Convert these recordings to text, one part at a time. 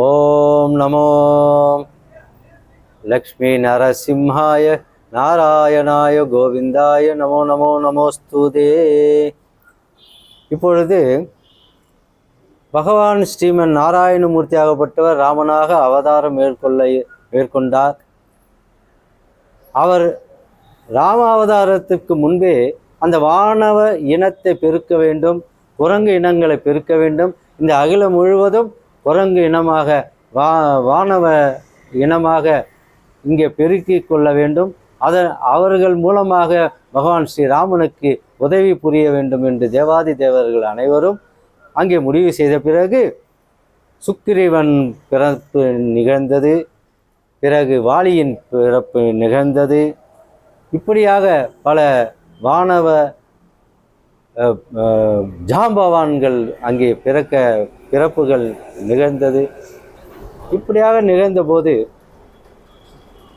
ஓம் நமோ. லக்ஷ்மி நரசிம்ஹாய நாராயணாய கோவிந்தாய நமோ நமோ நமோஸ்துதே. இப்பொழுது பகவான் ஸ்ரீமன் நாராயணமூர்த்தியாகப்பட்டவர் ராமனாக அவதாரம் மேற்கொள்ள மேற்கொண்டார். அவர் ராம அவதாரத்துக்கு முன்பே அந்த வானவ இனத்தை பெருக்க வேண்டும் குரங்கு இனங்களை பெருக்க வேண்டும். இந்த அகிலம் முழுவதும் குரங்கு இனமாக வா வானவ இனமாக இங்கே பெருக்கி கொள்ள வேண்டும். அதன் அவர்கள் மூலமாக பகவான் ஸ்ரீராமனுக்கு உதவி புரிய வேண்டும் என்று தேவாதி தேவர்கள் அனைவரும் அங்கே முடிவு செய்த பிறகு சுக்கிரீவன் பிறப்பு நிகழ்ந்தது. பிறகு வாலியின் பிறப்பு நிகழ்ந்தது. இப்படியாக பல வானவ ஜாம்பவான்கள் அங்கே பிறக்க இறப்புகள் நிகழ்ந்தது. இப்படியாக நிகழ்ந்தபோது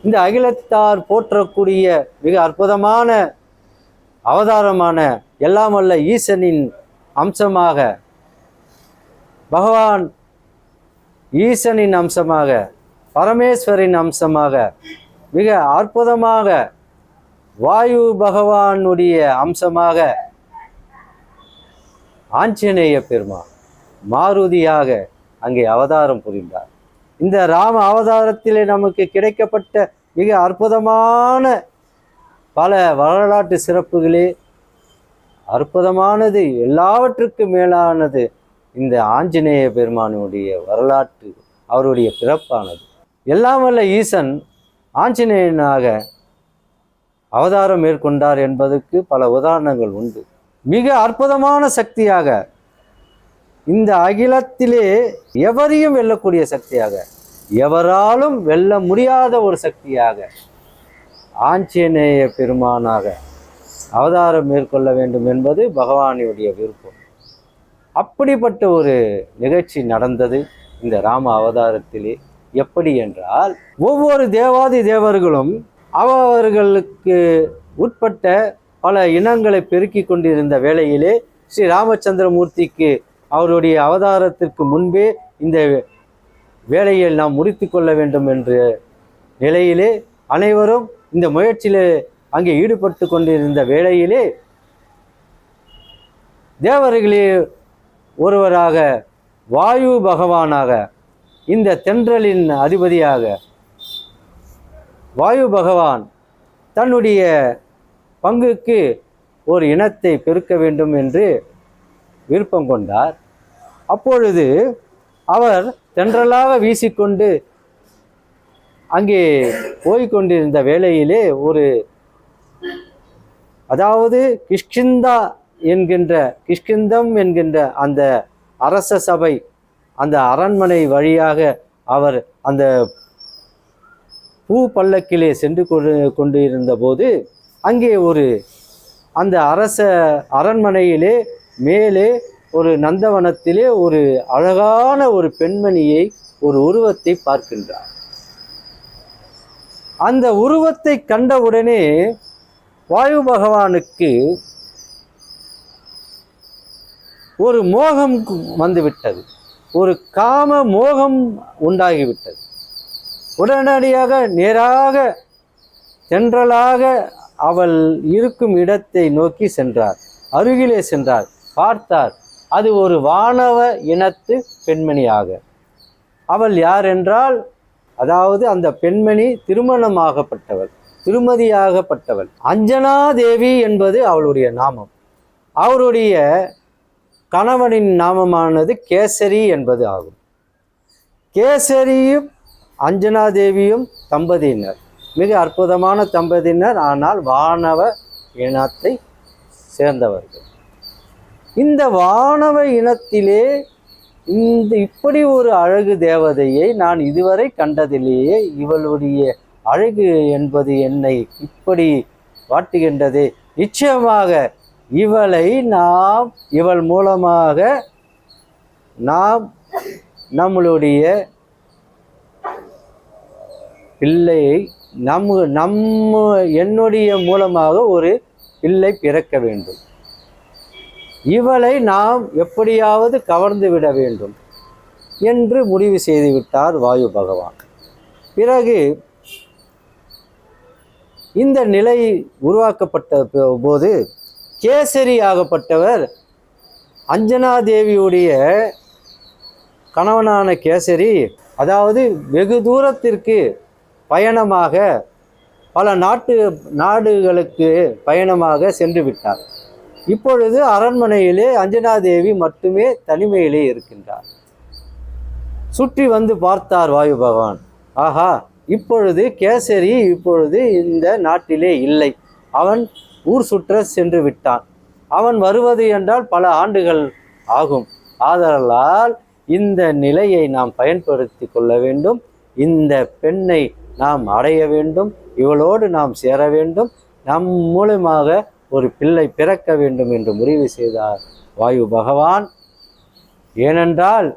இந்த அகிலத்தார் போற்றக்கூடிய மிக அற்புதமான அவதாரமான எல்லாம் அல்ல ஈசனின் அம்சமாக பகவான் ஈசனின் அம்சமாக பரமேஸ்வரின் அம்சமாக மிக அற்புதமாக வாயு பகவானுடைய அம்சமாக ஆஞ்சநேய பெருமான் மாருதியாக அங்கே அவதாரம் புரிந்தார். இந்த ராம அவதாரத்திலே நமக்கு கிடைக்கப்பட்ட மிக அற்புதமான பல வரலாற்று சிறப்புகளே அற்புதமானது எல்லாவற்றுக்கும் மேலானது இந்த ஆஞ்சநேய பெருமானுடைய வரலாற்று அவருடைய பிறப்பானது. எல்லாம் வல்ல ஈசன் ஆஞ்சநேயனாக அவதாரம் மேற்கொண்டார் என்பதற்கு பல உதாரணங்கள் உண்டு. மிக அற்புதமான சக்தியாக இந்த அகிலத்திலே எவரையும் வெல்லக்கூடிய சக்தியாக எவராலும் வெல்ல முடியாத ஒரு சக்தியாக ஆஞ்சநேய பெருமானாக அவதாரம் மேற்கொள்ள வேண்டும் என்பது பகவானுடைய விருப்பம். அப்படிப்பட்ட ஒரு நிகழ்ச்சி நடந்தது இந்த ராம அவதாரத்திலே. எப்படி என்றால் ஒவ்வொரு தேவாதி தேவர்களும் அவர்களுக்கு உட்பட்ட பல இனங்களை பெருக்கிக் கொண்டிருந்த வேளையிலே ஸ்ரீ ராமச்சந்திரமூர்த்திக்கு அவருடைய அவதாரத்திற்கு முன்பே இந்த வேலையை நாம் முடித்து கொள்ள வேண்டும் என்ற நிலையிலே அனைவரும் இந்த முயற்சியிலே அங்கே ஈடுபட்டு கொண்டிருந்த வேளையிலே தேவர்களே ஒருவராக வாயு பகவானாக இந்த தென்றலின் அதிபதியாக வாயு பகவான் தன்னுடைய பங்குக்கு ஒரு இனத்தை பெருக்க வேண்டும் என்று விருப்பம் கொண்டார். அப்பொழுது அவர் தென்றலாக வீசிக்கொண்டு அங்கே போய்க்கொண்டிருந்த வேளையிலே ஒரு அதாவது கிஷ்கிந்தா என்கின்ற கிஷ்கிந்தம் என்கின்ற அந்த அரச சபை அந்த அரண்மனை வழியாக அவர் அந்த பூ பல்லக்கிலே சென்று கொண்டு கொண்டு அங்கே ஒரு அந்த அரச அரண்மனையிலே மேலே ஒரு நந்தவனத்திலே ஒரு அழகான ஒரு பெண்மணியை ஒரு உருவத்தை பார்க்கின்றார். அந்த உருவத்தை கண்டவுடனே வாயு பகவானுக்கு ஒரு மோகம் வந்துவிட்டது. ஒரு காம மோகம் உண்டாகிவிட்டது. உடனடியாக நேராக தென்றலாக அவள் இருக்கும் இடத்தை நோக்கி சென்றார். அருகிலே சென்றார். பார்த்தார். அது ஒரு வானவ இனத்து பெண்மணியாக. அவள் யார் என்றால் அதாவது அந்த பெண்மணி திருமணமாகப்பட்டவள் திருமதியாகப்பட்டவள். அஞ்சனா தேவி என்பது அவளுடைய நாமம். அவருடைய கணவனின் நாமமானது கேசரி என்பது ஆகும். கேசரியும் அஞ்சனா தேவியும் தம்பதியினர். மிக அற்புதமான தம்பதியினர் ஆனால் வானவ இனத்தை சேர்ந்தவர்கள். இந்த வானவ இனத்திலே இந்த இப்படி ஒரு அழகு தேவதையை நான் இதுவரை கண்டதிலேயே இவளுடைய அழகு என்பது என்னை இப்படி வாட்டுகின்றது. நிச்சயமாக இவளை நாம் இவள் மூலமாக நாம் நம்மளுடைய பிள்ளையை நம் நம்ம என்னுடைய மூலமாக ஒரு பிள்ளை பிறக்க வேண்டும். இவளை நாம் எப்படியாவது கவர்ந்து விட வேண்டும் என்று முடிவு செய்துவிட்டார் வாயு பகவான். பிறகு இந்த நிலை உருவாக்கப்பட்ட போது கேசரி ஆகப்பட்டவர் அஞ்சனா தேவியுடைய கணவனான கேசரி அதாவது வெகு தூரத்திற்கு பயணமாக பல நாட்டு நாடுகளுக்கு பயணமாக சென்று விட்டார். இப்பொழுது அரண்மனையிலே அஞ்சனா தேவி மட்டுமே தனிமையிலே இருக்கின்றார். சுற்றி வந்து பார்த்தார் வாயு பகவான். ஆஹா இப்பொழுது கேசரி இப்பொழுது இந்த நாட்டிலே இல்லை. அவன் ஊர் சுற்ற சென்று விட்டான். அவன் வருவது என்றால் பல ஆண்டுகள் ஆகும். ஆதலால் இந்த நிலையை நாம் பயன்படுத்தி கொள்ள வேண்டும். இந்த பெண்ணை நாம் அடைய வேண்டும். இவளோடு நாம் சேர வேண்டும். நம் மூலமாக ஒரு பிள்ளை பிறக்க வேண்டும் என்று முடிவு செய்தார். வாயு பகவான். ஏனென்றால்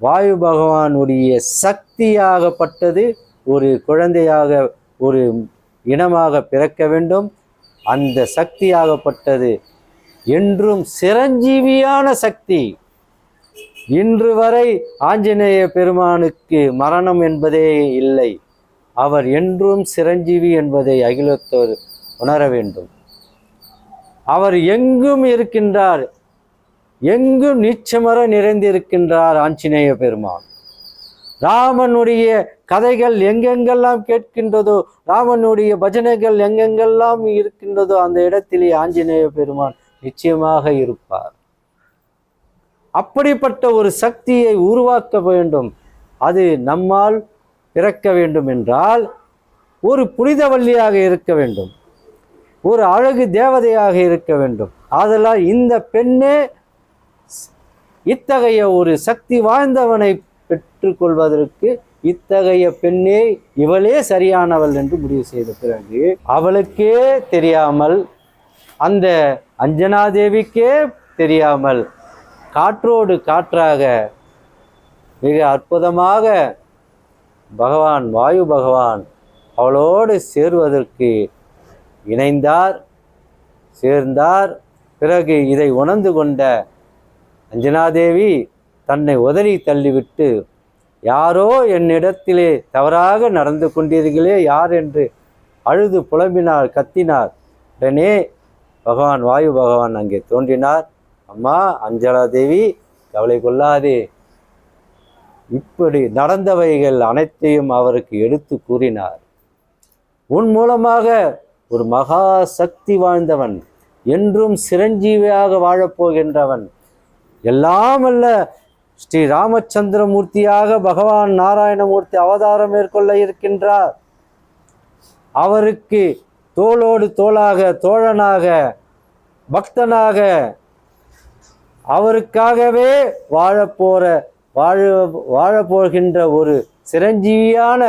வாயு பகவானுடைய சக்தியாகப்பட்டது ஒரு குழந்தையாக ஒரு இனமாக பிறக்க வேண்டும். அந்த சக்தியாகப்பட்டது என்றும் சிரஞ்சீவியான சக்தி. இன்று வரை ஆஞ்சநேய பெருமானுக்கு மரணம் என்பதே இல்லை. அவர் என்றும் சிரஞ்சீவி என்பதை அகிலத்தோர் உணர வேண்டும். அவர் எங்கும் இருக்கின்றார். எங்கும் நிச்சமர நிறைந்திருக்கின்றார் ஆஞ்சநேய பெருமான். ராமனுடைய கதைகள் எங்கெங்கெல்லாம் கேட்கின்றதோ ராமனுடைய பஜனைகள் எங்கெங்கெல்லாம் இருக்கின்றதோ அந்த இடத்திலே ஆஞ்சநேய பெருமான் நிச்சயமாக இருப்பார். அப்படிப்பட்ட ஒரு சக்தியை உருவாக்க வேண்டும். அது நம்மால் பிறக்க வேண்டும் என்றால் ஒரு புனிதவள்ளியாக இருக்க வேண்டும். ஒரு அழகு தேவதையாக இருக்க வேண்டும். ஆதலால் இந்த பெண்ணே இத்தகைய ஒரு சக்தி வாய்ந்தவனை பெற்றுக்கொள்வதற்கு இத்தகைய பெண்ணே இவளே சரியானவள் என்று முடிவு செய்த பிறகு அவளுக்கே தெரியாமல் அந்த அஞ்சனாதேவிக்கே தெரியாமல் காற்றோடு காற்றாக மிக அற்புதமாக பகவான் வாயு பகவான் அவளோடு சேர்வதற்கு இணைந்தார் சேர்ந்தார். பிறகு இதை உணர்ந்து கொண்ட அஞ்சனாதேவி தன்னை உதறி தள்ளிவிட்டு யாரோ என்னிடத்திலே தவறாக நடந்து கொண்டீர்களே யார் என்று அழுது புலம்பினார் கத்தினார் உடனே பகவான் வாயு பகவான் அங்கே தோன்றினார். அம்மா அஞ்சலா தேவி கவலை கொள்ளாதே. இப்படி நடந்தவைகள் அனைத்தையும் அவருக்கு எடுத்து கூறினார். உன் மூலமாக ஒரு மகா சக்தி வாழ்ந்தவன் என்றும் சிரஞ்சீவியாக வாழப்போகின்றவன் எல்லாம் அல்ல ஸ்ரீ ராமச்சந்திரமூர்த்தியாக பகவான் நாராயணமூர்த்தி அவதாரம் மேற்கொள்ள இருக்கின்றார். அவருக்கு தோளோடு தோளாக தோழனாக பக்தனாக அவருக்காகவே வாழப்போற வாழ வாழப்போகின்ற ஒரு சிரஞ்சீவியான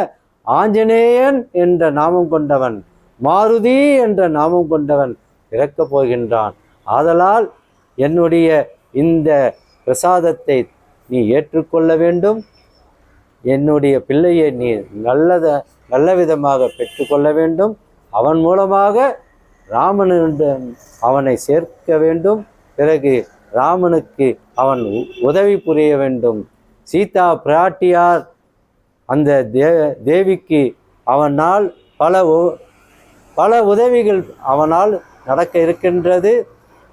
ஆஞ்சநேயன் என்ற நாமம் கொண்டவன். மாருதி என்ற நாமம் கொண்டவன் பிறக்கப் போகின்றான். ஆதலால் என்னுடைய இந்த பிரசாதத்தை நீ ஏற்றுக்கொள்ள வேண்டும். என்னுடைய பிள்ளையை நீ நல்லத நல்ல விதமாக பெற்றுக்கொள்ள வேண்டும். அவன் மூலமாக ராமனுடன் அவனை சேர்க்க வேண்டும். பிறகு ராமனுக்கு அவன் உ- உதவி புரிய வேண்டும். சீதா பிராட்டியார் அந்த தே தேவிக்கு அவனால் பல பல உதவிகள் அவனால் நடக்க இருக்கின்றது.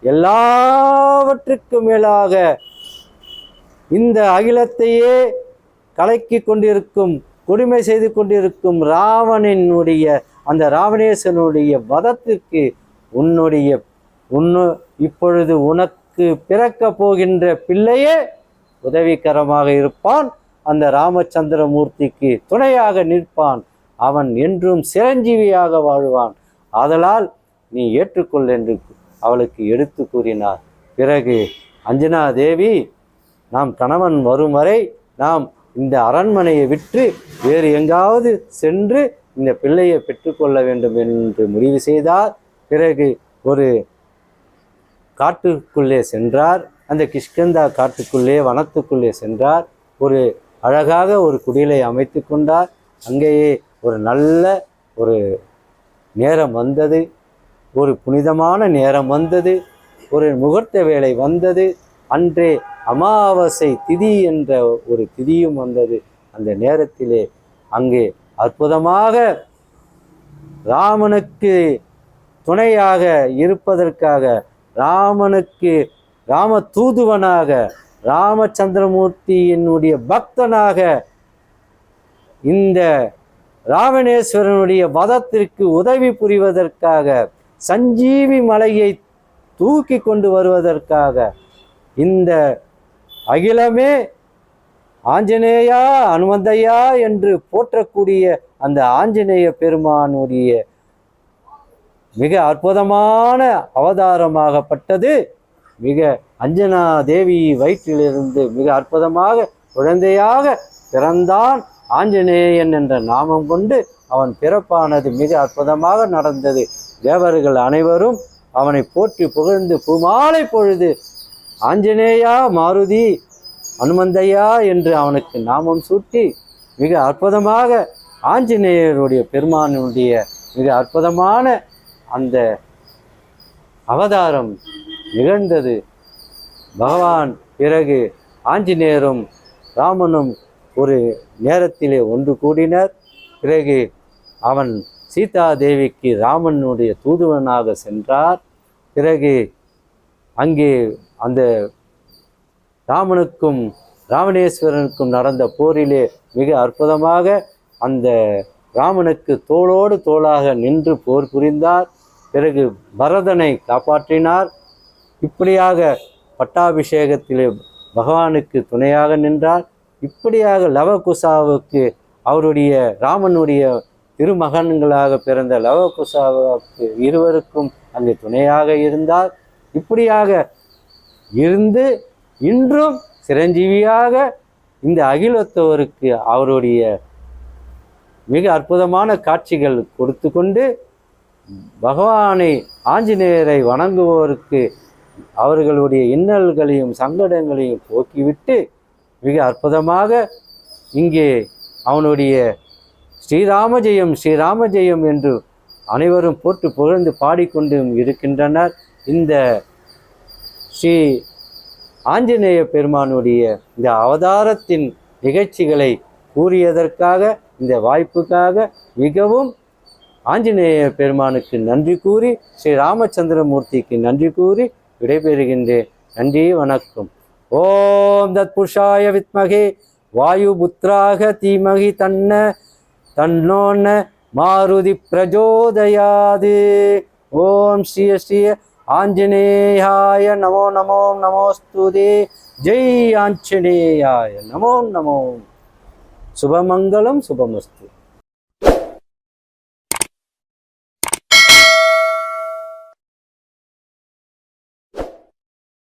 எல்லாவற்றுக்கும் மேலாக இந்த அகிலத்தையே கலக்கி கொண்டிருக்கும் கொடுமை செய்து கொண்டிருக்கும் ராவணனுடைய அந்த ராவணேசனுடைய வதத்திற்கு உன்னுடைய உன்னு இப்பொழுது உனக்கு பிறக்க போகின்ற பிள்ளையே உதவிகரமாக இருப்பான். அந்த ராமச்சந்திரமூர்த்திக்கு துணையாக நிற்பான். அவன் என்றும் சிரஞ்சீவியாக வாழ்வான். ஆதலால் நீ ஏற்றுக்கொள் என்று அவளுக்கு எடுத்து கூறினார். பிறகு அஞ்சனா தேவி நாம் கணவன் வரும் வரை நாம் இந்த அரண்மனையை விற்று வேறு எங்காவது சென்று இந்த பிள்ளையை பெற்றுக்கொள்ள வேண்டும் என்று முடிவு செய்தார். பிறகு ஒரு காட்டுக்குள்ளே சென்றார். அந்த கிஷ்கந்தா காட்டுக்குள்ளே வனத்துக்குள்ளே சென்றார். ஒரு அழகாக ஒரு குடிலை அமைத்து கொண்டார். அங்கேயே ஒரு நல்ல ஒரு நேரம் வந்தது ஒரு புனிதமான நேரம் வந்தது ஒரு முகூர்த்த வேலை வந்தது அன்றே அமாவாசை திதி என்ற ஒரு திதியும் வந்தது. அந்த நேரத்திலே அங்கே அற்புதமாக ராமனுக்கு துணையாக இருப்பதற்காக ராமனுக்கு ராம தூதுவனாக ராமச்சந்திரமூர்த்தியினுடைய பக்தனாக இந்த ராவணேஸ்வரனுடைய வதத்திற்கு உதவி புரிவதற்காக சஞ்சீவி மலையை தூக்கி கொண்டு வருவதற்காக இந்த அகிலமே ஆஞ்சநேயா அனுமந்தையா என்று போற்றக்கூடிய அந்த ஆஞ்சநேய பெருமானுடைய மிக அற்புதமான அவதாரமாகப்பட்டது. மிக அஞ்சனா தேவி வயிற்றிலிருந்து மிக அற்புதமாக குழந்தையாக பிறந்தான். ஆஞ்சநேயன் என்ற நாமம் கொண்டு அவன் பிறப்பானது மிக அற்புதமாக நடந்தது. தேவர்கள் அனைவரும் அவனை போற்றி புகழ்ந்து பூமாலை பொழுது ஆஞ்சநேயா மாருதி அனுமந்தையா என்று அவனுக்கு நாமம் சூட்டி மிக அற்புதமாக ஆஞ்சநேயருடைய பெருமானுடைய மிக அற்புதமான அந்த அவதாரம் நிகழ்ந்தது. பகவான் பிறகு ஆஞ்சநேயரும் ராமனும் ஒரு நேரத்திலே ஒன்று கூடினர். பிறகு அவன் சீதா தேவிக்கு ராமனுடைய தூதுவனாக சென்றார். பிறகு அங்கே அந்த ராமனுக்கும் ராமணேஸ்வரனுக்கும் நடந்த போரிலே மிக அற்புதமாக அந்த ராமனுக்கு தோளோடு தோளாக நின்று போர் புரிந்தார். பிறகு பரதனை காப்பாற்றினார். இப்படியாக பட்டாபிஷேகத்திலே பகவானுக்கு துணையாக நின்றார். இப்படியாக லவகுசாவுக்கு அவருடைய ராமனுடைய திருமகன்களாக பிறந்த லவகுசாவுக்கு இருவருக்கும் அங்கே துணையாக இருந்தார். இப்படியாக இருந்து இன்றும் சிரஞ்சீவியாக இந்த அகிலத்தோருக்கு அவருடைய மிக அற்புதமான காட்சிகள் கொடுத்து கொண்டு பகவானை ஆஞ்சநேயரை வணங்குவோருக்கு அவர்களுடைய இன்னல்களையும் சங்கடங்களையும் போக்கிவிட்டு மிக அற்புதமாக இங்கே அவனுடைய ஸ்ரீராம ஜெயம் ஸ்ரீராம ஜெயம் என்று அனைவரும் போட்டு புகழ்ந்து பாடிக்கொண்டும் இருக்கின்றனர். இந்த ஸ்ரீ ஆஞ்சநேய பெருமானுடைய இந்த அவதாரத்தின் நிகழ்ச்சிகளை கூறியதற்காக இந்த வாய்ப்புக்காக மிகவும் ஆஞ்சநேய பெருமானுக்கு நன்றி கூறி ஸ்ரீ ராமச்சந்திரமூர்த்திக்கு நன்றி கூறி விடைபெறுகின்றேன். நன்றி வணக்கம். ஓம் தத் புஷாய வித்மகே. வாயு புத்திராக தீமகி தன்ன தன்னோன்ன மாருதி பிரஜோதயாது. ஓம் ஸ்ரீ ஸ்ரீ ஆஞ்சநேயாய நமோ நமோ நமோஸ்துதே. ஜெய் ஆஞ்சநேயாய. நமோ நமோ. சுபமங்கலம் சுபமஸ்து.